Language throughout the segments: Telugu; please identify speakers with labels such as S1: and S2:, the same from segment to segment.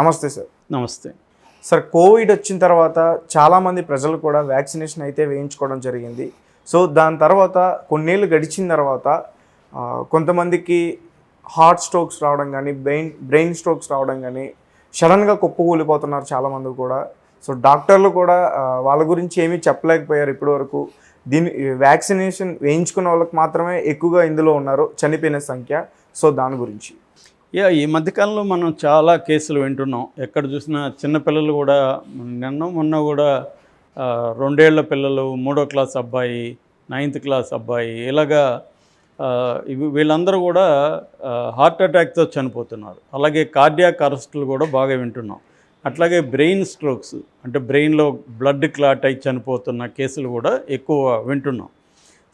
S1: నమస్తే సార్.
S2: నమస్తే.
S1: సార్ కోవిడ్ వచ్చిన తర్వాత చాలామంది ప్రజలు కూడా వ్యాక్సినేషన్ అయితే వేయించుకోవడం జరిగింది. సో దాని తర్వాత కొన్నేళ్ళు గడిచిన తర్వాత కొంతమందికి హార్ట్ స్ట్రోక్స్ రావడం కానీ బ్రెయిన్ బ్రెయిన్ స్ట్రోక్స్ రావడం కానీ సడన్గా కుప్పకూలిపోతున్నారు చాలామంది కూడా. సో డాక్టర్లు కూడా వాళ్ళ గురించి ఏమీ చెప్పలేకపోయారు ఇప్పటివరకు. దీని వ్యాక్సినేషన్ వేయించుకున్న వాళ్ళకి మాత్రమే ఎక్కువగా ఇందులో ఉన్నారు చనిపోయిన సంఖ్య. సో దాని గురించి.
S2: యా ఈ మధ్యకాలంలో మనం చాలా కేసులు వింటున్నాం. ఎక్కడ చూసినా చిన్నపిల్లలు కూడా నిన్న మొన్న కూడా రెండేళ్ళ పిల్లలు మూడో క్లాస్ అబ్బాయి నైన్త్ క్లాస్ అబ్బాయి ఇలాగా వీళ్ళందరూ కూడా హార్ట్ అటాక్తో చనిపోతున్నారు. అలాగే కార్డియాక్ అరెస్టులు కూడా బాగా వింటున్నాం. అట్లాగే బ్రెయిన్ స్ట్రోక్స్ అంటే బ్రెయిన్లో బ్లడ్ క్లాట్ అయి చనిపోతున్న కేసులు కూడా ఎక్కువ వింటున్నాం.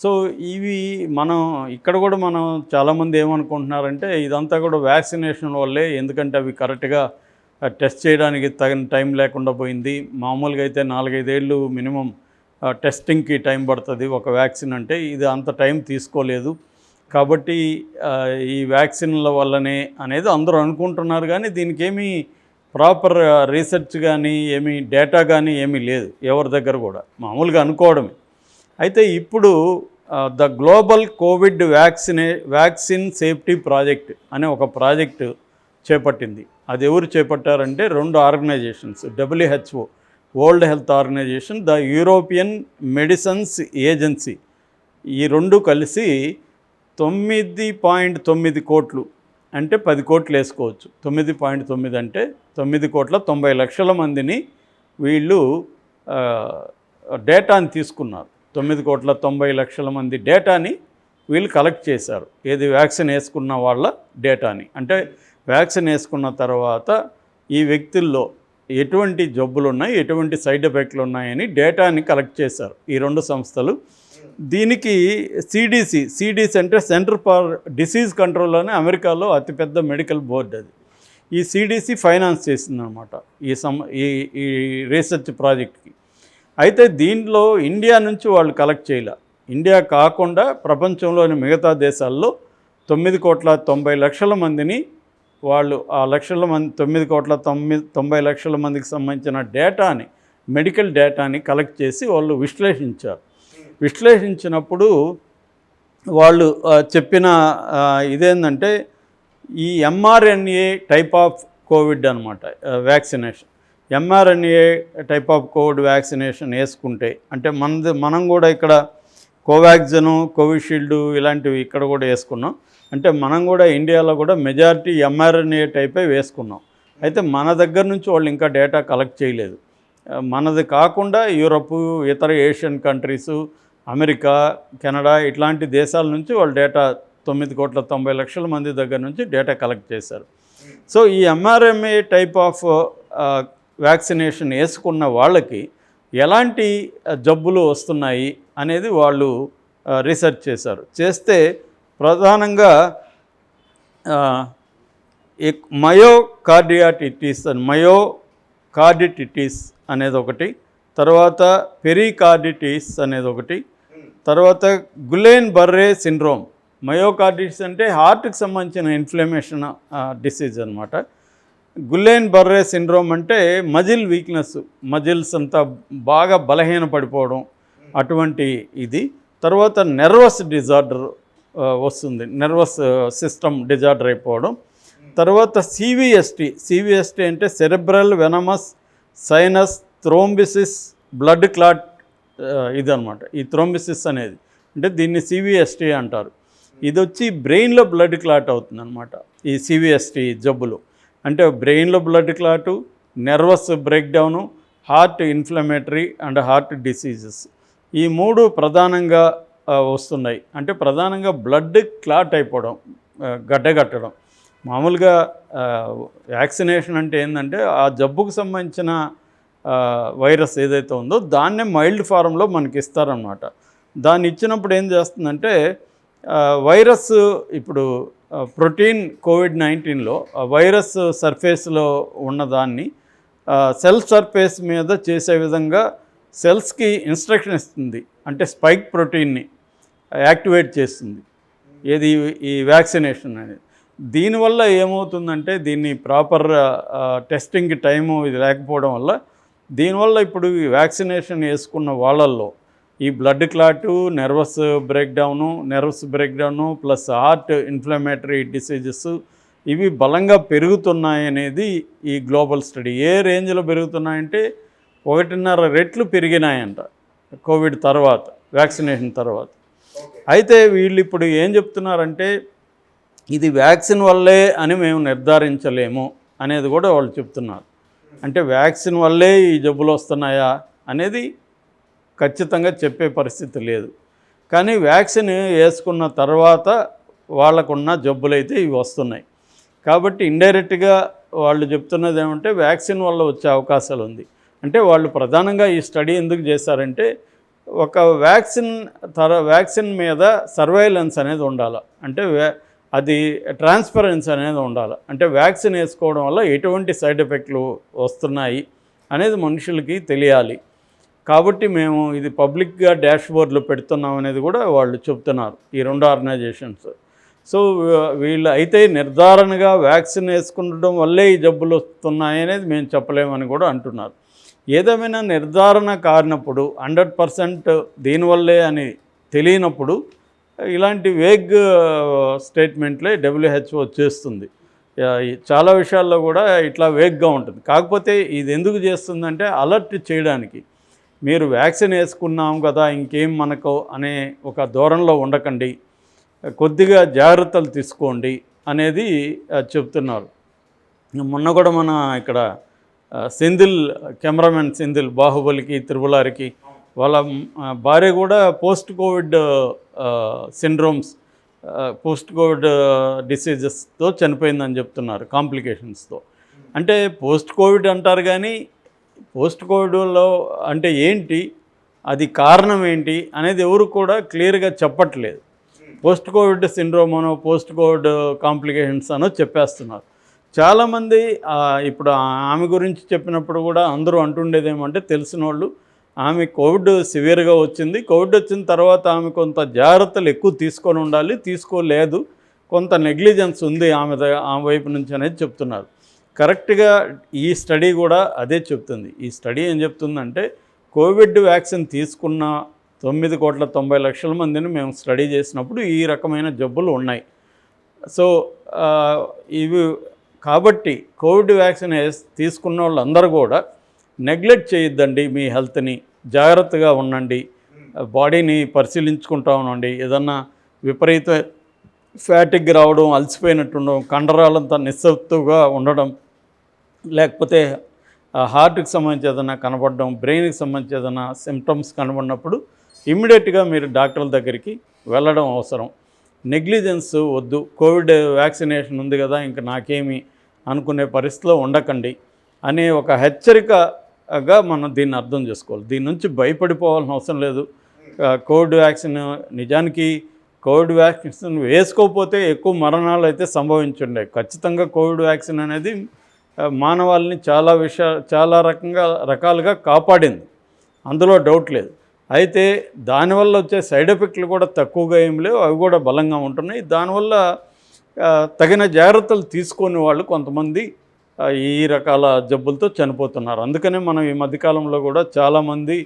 S2: సో ఇవి మనం ఇక్కడ కూడా మనం చాలామంది ఏమనుకుంటున్నారంటే ఇదంతా కూడా వ్యాక్సినేషన్ వల్లే ఎందుకంటే అవి కరెక్ట్గా టెస్ట్ చేయడానికి తగిన టైం లేకుండా పోయింది. మామూలుగా అయితే నాలుగైదేళ్ళు మినిమం టెస్టింగ్కి టైం పడుతుంది ఒక వ్యాక్సిన్ అంటే ఇది అంత టైం తీసుకోలేదు. కాబట్టి ఈ వ్యాక్సిన్ల వల్లనే అనేది అందరూ అనుకుంటున్నారు కానీ దీనికి ఏమీ ప్రాపర్ రీసెర్చ్ కానీ ఏమీ డేటా కానీ ఏమీ లేదు ఎవరి దగ్గర కూడా. మామూలుగా అనుకోవడమే. అయితే ఇప్పుడు ద గ్లోబల్ కోవిడ్ వ్యాక్సినే వ్యాక్సిన్ సేఫ్టీ ప్రాజెక్ట్ అనే ఒక ప్రాజెక్టు చేపట్టింది. అది ఎవరు చేపట్టారంటే రెండు organisations WHO world health organisation the European medicines agency. ఈ రెండు కలిసి తొమ్మిది పాయింట్ తొమ్మిది కోట్లు అంటే పది కోట్లు వేసుకోవచ్చు. తొమ్మిది పాయింట్ తొమ్మిది అంటే తొమ్మిది కోట్ల తొంభై లక్షల మందిని వీళ్ళు ఆ, డేటాని తీసుకున్నారు. తొమ్మిది కోట్ల తొంభై లక్షల మంది డేటాని వీళ్ళు కలెక్ట్ చేశారు. ఏది వ్యాక్సిన్ వేసుకున్న వాళ్ళ డేటాని. అంటే వ్యాక్సిన్ వేసుకున్న తర్వాత ఈ వ్యక్తుల్లో ఎటువంటి జబ్బులు ఉన్నాయి ఎటువంటి సైడ్ ఎఫెక్ట్లు ఉన్నాయని డేటాని కలెక్ట్ చేశారు ఈ రెండు సంస్థలు. దీనికి సిడిసి సిడిసి అంటే సెంటర్ ఫర్ డిసీజ్ కంట్రోల్ అని అమెరికాలో అతిపెద్ద మెడికల్ బోర్డు అది. ఈ సిడిసి ఫైనాన్స్ చేసిందనమాట ఈ సమ ఈ ఈ రీసెర్చ్ ప్రాజెక్ట్కి. అయితే దీంట్లో ఇండియా నుంచి వాళ్ళు కలెక్ట్ చేయలే. ఇండియా కాకుండా ప్రపంచంలోని మిగతా దేశాల్లో తొమ్మిది కోట్ల తొంభై లక్షల మందిని వాళ్ళు ఆ లక్షల మంది తొమ్మిది కోట్ల తొమ్మిది తొంభై లక్షల మందికి సంబంధించిన డేటాని మెడికల్ డేటాని కలెక్ట్ చేసి వాళ్ళు విశ్లేషించారు. విశ్లేషించినప్పుడు వాళ్ళు చెప్పిన ఇదేంటంటే ఈ ఎంఆర్ఎన్ఏ టైప్ ఆఫ్ కోవిడ్ అనమాట vaccination mRNA type of covid vaccination వేసుకుంటే అంటే మనది మనం కూడా ఇక్కడ కోవాక్సిన్ కోవిషీల్డ్ ఇలాంటివి ఇక్కడ కూడా వేసుకున్నాం. అంటే మనం కూడా ఇండియాలో కూడా మెజారిటీ ఎంఆర్ఎన్ఏ టైపే వేసుకున్నాం. అయితే మన దగ్గర నుంచి వాళ్ళు ఇంకా డేటా కలెక్ట్ చేయలేదు. మనది కాకుండా యూరప్ ఇతర ఏషియన్ కంట్రీసు అమెరికా కెనడా ఇట్లాంటి దేశాల నుంచి వాళ్ళు డేటా తొమ్మిది కోట్ల తొంభై లక్షల మంది దగ్గర నుంచి డేటా కలెక్ట్ చేశారు. సో ఈ ఎంఆర్ఎంఏ టైప్ ఆఫ్ వ్యాక్సినేషన్ వేసుకున్న వాళ్ళకి ఎలాంటి జబ్బులు వస్తున్నాయి అనేది వాళ్ళు రీసెర్చ్ చేశారు. చేస్తే ప్రధానంగా మయో కార్డియాటిటీస్ మయోకార్డియాటిటిస్ మయో మయోకార్డిటిటిస్ అనేది ఒకటి తర్వాత పెరికార్డిటిస్ అనేది ఒకటి తర్వాత గులేన్ బర్రే సిండ్రోమ్. మయోకార్డిటిస్ అంటే హార్ట్కి సంబంధించిన ఇన్ఫ్లమేషన్ డిసీజ్ అనమాట గులేన్ బర్రే సిండ్రోమ్ అంటే మజిల్ వీక్నెస్ మజిల్స్ అంతా బాగా బలహీన పడిపోవడం అటువంటి ఇది. తర్వాత నెర్వస్ డిజార్డర్ వస్తుంది. నెర్వస్ సిస్టమ్ డిజార్డర్ అయిపోవడం. తర్వాత సివిఎస్టి సివిఎస్టి అంటే cerebral venous sinus thrombosis blood clot ఇదనమాట ఈ థ్రోంబిసిస్ అనేది. అంటే దీన్ని సివిఎస్టీ అంటారు. ఇది వచ్చి బ్రెయిన్లో బ్లడ్ క్లాట్ అవుతుంది అనమాట ఈ సివిఎస్టీ జబ్బులు. అంటే బ్రెయిన్లో blood clot nervous breakdown heart inflammatory and heart diseases. ఈ మూడు ప్రధానంగా వస్తున్నాయి. అంటే ప్రధానంగా బ్లడ్ క్లాట్ అయిపోవడం గడ్డగట్టడం. మామూలుగా వ్యాక్సినేషన్ అంటే ఏంటంటే ఆ జబ్బుకు సంబంధించిన వైరస్ ఏదైతే ఉందో దాన్నే మైల్డ్ ఫారంలో మనకి ఇస్తారనమాట దాన్ని ఇచ్చినప్పుడు ఏం చేస్తుందంటే వైరస్ ఇప్పుడు ప్రోటీన్ కోవిడ్ నైన్టీన్లో వైరస్ సర్ఫేస్లో ఉన్నదాన్ని సెల్ సర్ఫేస్ మీద చేసే విధంగా సెల్స్కి ఇన్స్ట్రక్షన్ ఇస్తుంది. అంటే స్పైక్ ప్రోటీన్ని యాక్టివేట్ చేస్తుంది. ఏది ఈ వ్యాక్సినేషన్ అనేది. దీనివల్ల ఏమవుతుందంటే దీన్ని ప్రాపర్ టెస్టింగ్కి టైము ఇది లేకపోవడం వల్ల దీనివల్ల ఇప్పుడు ఈ వ్యాక్సినేషన్ వేసుకున్న వాళ్ళల్లో ఈ blood clot nervous breakdown nervous breakdown plus heart inflammatory diseases ఇవి బలంగా పెరుగుతున్నాయి అనేది ఈ గ్లోబల్ స్టడీ ఏ రేంజ్లో పెరుగుతున్నాయంటే ఒకటిన్నర రెట్లు పెరిగినాయంట కోవిడ్ తర్వాత వ్యాక్సినేషన్ తర్వాత. అయితే వీళ్ళు ఇప్పుడు ఏం చెప్తున్నారంటే ఇది వ్యాక్సిన్ వల్లే అని మేము నిర్ధారించలేము అనేది కూడా వాళ్ళు చెప్తున్నారు. అంటే వ్యాక్సిన్ వల్లే ఈ జబ్బులు వస్తున్నాయా అనేది ఖచ్చితంగా చెప్పే పరిస్థితి లేదు. కానీ వ్యాక్సిన్ వేసుకున్న తర్వాత వాళ్ళకున్న జబ్బులు అయితే ఇవి వస్తున్నాయి. కాబట్టి ఇండైరెక్ట్గా వాళ్ళు చెప్తున్నది ఏమంటే వ్యాక్సిన్ వల్ల వచ్చే అవకాశాలు ఉంది. అంటే వాళ్ళు ప్రధానంగా ఈ స్టడీ ఎందుకు చేశారంటే ఒక వ్యాక్సిన్ తర వ్యాక్సిన్ మీద సర్వైలెన్స్ అనేది ఉండాలి. అంటే వ్యా- అది ట్రాన్స్పరెన్సీ అనేది ఉండాలి. అంటే వ్యాక్సిన్ వేసుకోవడం వల్ల ఎటువంటి సైడ్ ఎఫెక్ట్లు వస్తున్నాయి అనేది మనుషులకి తెలియాలి. కాబట్టి మేము ఇది పబ్లిక్గా డాష్ బోర్డులో పెడుతున్నాం అనేది కూడా వాళ్ళు చెప్తున్నారు ఈ రెండు ఆర్గనైజేషన్స్. సో వీళ్ళు అయితే నిర్ధారణగా వ్యాక్సిన్ వేసుకుండడం వల్లే ఈ జబ్బులు వస్తున్నాయి అనేది మేము చెప్పలేమని కూడా అంటున్నారు. ఏదేమైనా నిర్ధారణ కారినప్పుడు హండ్రెడ్ పర్సెంట్ దీనివల్లే అని తెలియనప్పుడు ఇలాంటి వేగ్ స్టేట్మెంట్లే డబ్ల్యూహెచ్ఓ చేస్తుంది. చాలా విషయాల్లో కూడా ఇట్లా వేగ్గా ఉంటుంది. కాకపోతే ఇది ఎందుకు చేస్తుందంటే అలర్ట్ చేయడానికి. మీరు వ్యాక్సిన్ వేసుకున్నాం కదా ఇంకేం మనకు అనే ఒక ధోరణిలో ఉండకండి. కొద్దిగా జాగ్రత్తలు తీసుకోండి అనేది చెప్తున్నారు. మొన్న కూడా మన ఇక్కడ సెంధిల్ కెమెరామెన్ సెంధిల్ బాహుబలికి తిరుమలారికి వాళ్ళ భార్య కూడా post covid syndromes post covid డిసీజెస్తో చనిపోయిందని చెప్తున్నారు కాంప్లికేషన్స్తో. అంటే పోస్ట్ కోవిడ్ అంటారు కానీ పోస్ట్ కోవిడ్లో అంటే ఏంటి అది కారణం ఏంటి అనేది ఎవరు కూడా క్లియర్గా చెప్పట్లేదు. పోస్ట్ కోవిడ్ సిండ్రోమ్ అనో పోస్ట్ కోవిడ్ కాంప్లికేషన్స్ అనో చెప్పేస్తున్నారు. చాలామంది ఇప్పుడు ఆమె గురించి చెప్పినప్పుడు కూడా అందరూ అంటుండేది ఏమంటే తెలిసిన వాళ్ళు ఆమె కోవిడ్ సివియర్గా వచ్చింది. కోవిడ్ వచ్చిన తర్వాత ఆమె కొంత జాగ్రత్తలు ఎక్కువ తీసుకొని ఉండాలి తీసుకోలేదు. కొంత నెగ్లిజెన్స్ ఉంది ఆమె ఆమె వైపు నుంచి అనేది చెప్తున్నారు. కరెక్ట్గా ఈ స్టడీ కూడా అదే చెప్తుంది. ఈ స్టడీ ఏం చెప్తుందంటే కోవిడ్ వ్యాక్సిన్ తీసుకున్న తొమ్మిది కోట్ల తొంభై లక్షల మందిని మేము స్టడీ చేసినప్పుడు ఈ రకమైన జబ్బులు ఉన్నాయి. సో ఇవి కాబట్టి కోవిడ్ వ్యాక్సిన్ వేస్- తీసుకున్న వాళ్ళందరూ కూడా నెగ్లెక్ట్ చేయొద్దండి మీ హెల్త్ని. జాగ్రత్తగా ఉండండి. బాడీని పరిశీలించుకుంటా ఉండండి. ఏదన్నా విపరీత ఫ్యాటిక్ రావడం అలసిపోయినట్టు ఉండడం కండరాలంతా నిస్సత్తుగా ఉండడం లేకపోతే ఆ హార్ట్కి సంబంధించి ఏదైనా కనపడడం బ్రెయిన్కి సంబంధించి ఏదైనా సిమ్టమ్స్ కనబడినప్పుడు ఇమ్మీడియట్గా మీరు డాక్టర్ల దగ్గరికి వెళ్ళడం అవసరం. నెగ్లిజెన్స్ వద్దు. కోవిడ్ వ్యాక్సినేషన్ ఉంది కదా ఇంకా నాకేమి అనుకునే పరిస్థితిలో ఉండకండి అనే ఒక హెచ్చరికగా మనం దీన్ని అర్థం చేసుకోవాలి. దీని నుంచి భయపడిపోవాల్సిన అవసరం లేదు. కోవిడ్ వ్యాక్సిన్ నిజానికి కోవిడ్ వ్యాక్సిన్ వేసుకోకపోతే ఎక్కువ మరణాలు అయితే సంభవించుండే. ఖచ్చితంగా కోవిడ్ వ్యాక్సిన్ అనేది మానవాళ్ళని చాలా విషయా చాలా రకంగా రకాలుగా కాపాడింది. అందులో డౌట్ లేదు. అయితే దానివల్ల వచ్చే సైడ్ ఎఫెక్ట్లు కూడా తక్కువగా ఏం లేవు. అవి కూడా బలంగా ఉంటున్నాయి. దానివల్ల తగిన జాగ్రత్తలు తీసుకొని వాళ్ళు కొంతమంది ఈ రకాల జబ్బులతో చనిపోతున్నారు. అందుకనే మనం ఈ మధ్యకాలంలో కూడా చాలామంది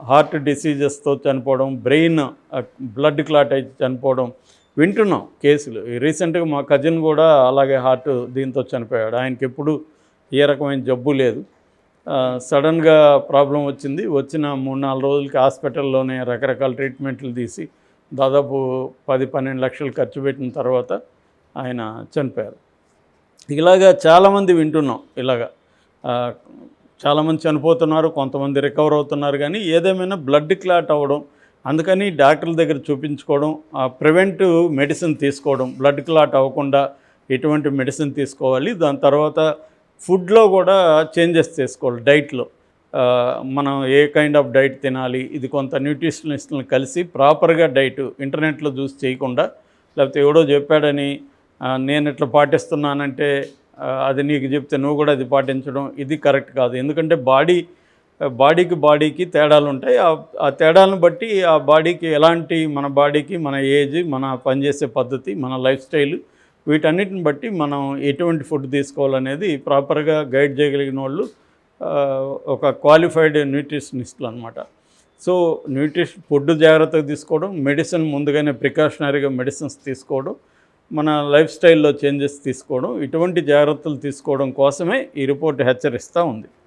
S2: హార్ట్ డిసీజెస్తో చనిపోవడం బ్రెయిన్ బ్లడ్ క్లాట్ అయి చనిపోవడం వింటున్నాం కేసులు. ఈ రీసెంట్గా మా కజిన్ కూడా అలాగే హార్ట్ దీంతో చనిపోయాడు. ఆయనకి ఎప్పుడు ఏ రకమైన జబ్బు లేదు. సడన్గా ప్రాబ్లం వచ్చింది. వచ్చిన మూడు నాలుగు రోజులకి హాస్పిటల్లోనే రకరకాల ట్రీట్మెంట్లు తీసి దాదాపు పది పన్నెండు లక్షలు ఖర్చు పెట్టిన తర్వాత ఆయన చనిపోయారు. ఇలాగా చాలామంది వింటున్నాం ఇలాగా. చాలామంది చనిపోతున్నారు కొంతమంది రికవర్ అవుతున్నారు కానీ ఏదేమైనా బ్లడ్ క్లాట్ అవ్వడం అందుకని డాక్టర్ల దగ్గర చూపించుకోవడం ప్రివెంటివ్ మెడిసిన్ తీసుకోవడం బ్లడ్ క్లాట్ అవ్వకుండా ఎటువంటి మెడిసిన్ తీసుకోవాలి దాని తర్వాత ఫుడ్లో కూడా చేంజెస్ చేసుకోవాలి డైట్లో. మనం ఏ కైండ్ ఆఫ్ డైట్ తినాలి ఇది కొంత న్యూట్రిషనిస్ట్ని కలిసి ప్రాపర్గా డైట్ ఇంటర్నెట్లో చూసి చేయకుండా లేకపోతే ఎవడో చెప్పాడని నేను ఇట్లా పాటిస్తున్నానంటే అది నీకు చెప్తే నువ్వు కూడా అది పాటించడం ఇది కరెక్ట్ కాదు. ఎందుకంటే బాడీ బాడీకి బాడీకి తేడాలు ఉంటాయి. ఆ- ఆ తేడాలను బట్టి ఆ బాడీకి ఎలాంటి మన బాడీకి మన ఏజ్ మన పనిచేసే పద్ధతి మన లైఫ్ స్టైల్ వీటన్నిటిని బట్టి మనం ఎటువంటి ఫుడ్ తీసుకోవాలనేది ప్రాపర్గా గైడ్ చేయగలిగిన వాళ్ళు ఒక క్వాలిఫైడ్ న్యూట్రిషనిస్టులు అనమాట సో న్యూట్రిషన్ ఫుడ్ జాగ్రత్తగా తీసుకోవడం మెడిసిన్ ముందుగానే ప్రికాషనరీగా మెడిసిన్స్ తీసుకోవడం మన లైఫ్ స్టైల్లో చేంజెస్ తీసుకోవడం ఇటువంటి జాగ్రత్తలు తీసుకోవడం కోసమే ఈ రిపోర్ట్ హెచ్చరిస్తూ ఉంది.